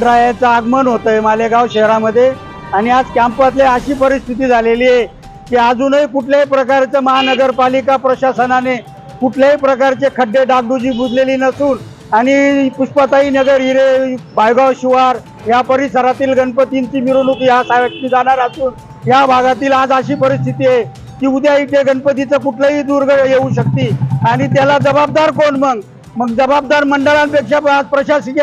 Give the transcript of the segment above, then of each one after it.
रायाचं आगमन होत आहे मालेगाव शहरामध्ये. आणि आज कॅम्पातले अशी परिस्थिती झालेली आहे की अजूनही कुठल्याही प्रकारचं महानगरपालिका प्रशासनाने कुठल्याही प्रकारचे खड्डे डागडुजी बुजलेली नसून आणि पुष्पाताई नगर हिरे बायगाव शिवार या परिसरातील गणपतींची मिरवणूक या साहेबांनी जाणार असून या भागातील आज अशी परिस्थिती आहे की उद्या इथे गणपतीचं कुठलंही दुर्ग येऊ शकते. आणि त्याला जबाबदार कोण मग? मग जबाबदार मंडळांपेक्षा आज प्रशासकीय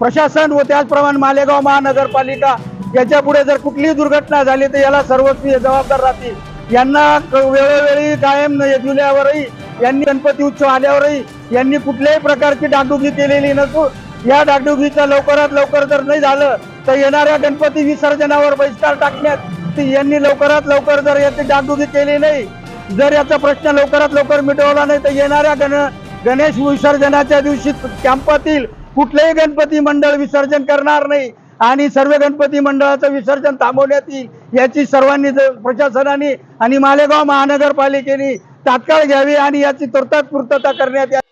प्रशासन व त्याचप्रमाणे मालेगाव महानगरपालिका याच्यापुढे जर कुठलीही दुर्घटना झाली तर याला सर्वस्वी जबाबदार राहतील. यांना वेळोवेळी कायम न- दिल्यावरही यांनी गणपती उत्सव आल्यावरही यांनी कुठल्याही प्रकारची डागडुगी केलेली नसून या डागडुगीचं लवकरात लवकर जर नाही झालं तर येणाऱ्या गणपती विसर्जनावर बहिष्कार टाकण्यात ती यांनी लवकरात लवकर जर याची डागडुगी केली नाही जर याचा प्रश्न लवकरात लवकर मिटवला नाही तर येणाऱ्या गण गणेश विसर्जनाच्या दिवशी कॅम्पातील कुठलेही गणपती मंडळ विसर्जन करणार नाही आणि सर्व गणपती मंडळाचं विसर्जन थांबवण्यात येईल याची सर्वांनी प्रशासनाने आणि मालेगाव महानगरपालिकेने तात्काळ घ्यावी आणि याची तुर्तात पूर्तता करण्यात यावी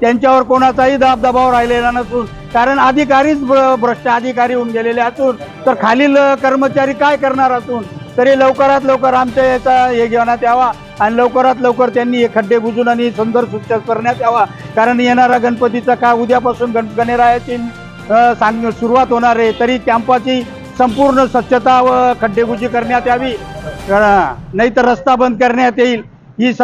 त्यांच्यावर कोणाचाही दाबदबाव राहिलेला नसून कारण अधिकारीच भ्रष्ट अधिकारी होऊन गेलेले असून तर खालील कर्मचारी काय करणार असून तरी लवकरात लवकर आमच्या याचा हे घेण्यात यावा आणि लवकरात लवकर त्यांनी हे खड्डे बुजून आणि सुंदर स्वच्छ करण्यात यावा. कारण येणारा गणपतीचा का उद्यापासून गण गणेरायाची सांग सुरुवात होणार आहे. तरी कॅम्पाची संपूर्ण स्वच्छता व खड्डेबुजी करण्यात यावी. नाहीतर रस्ता बंद करण्यात येईल. ही सर्व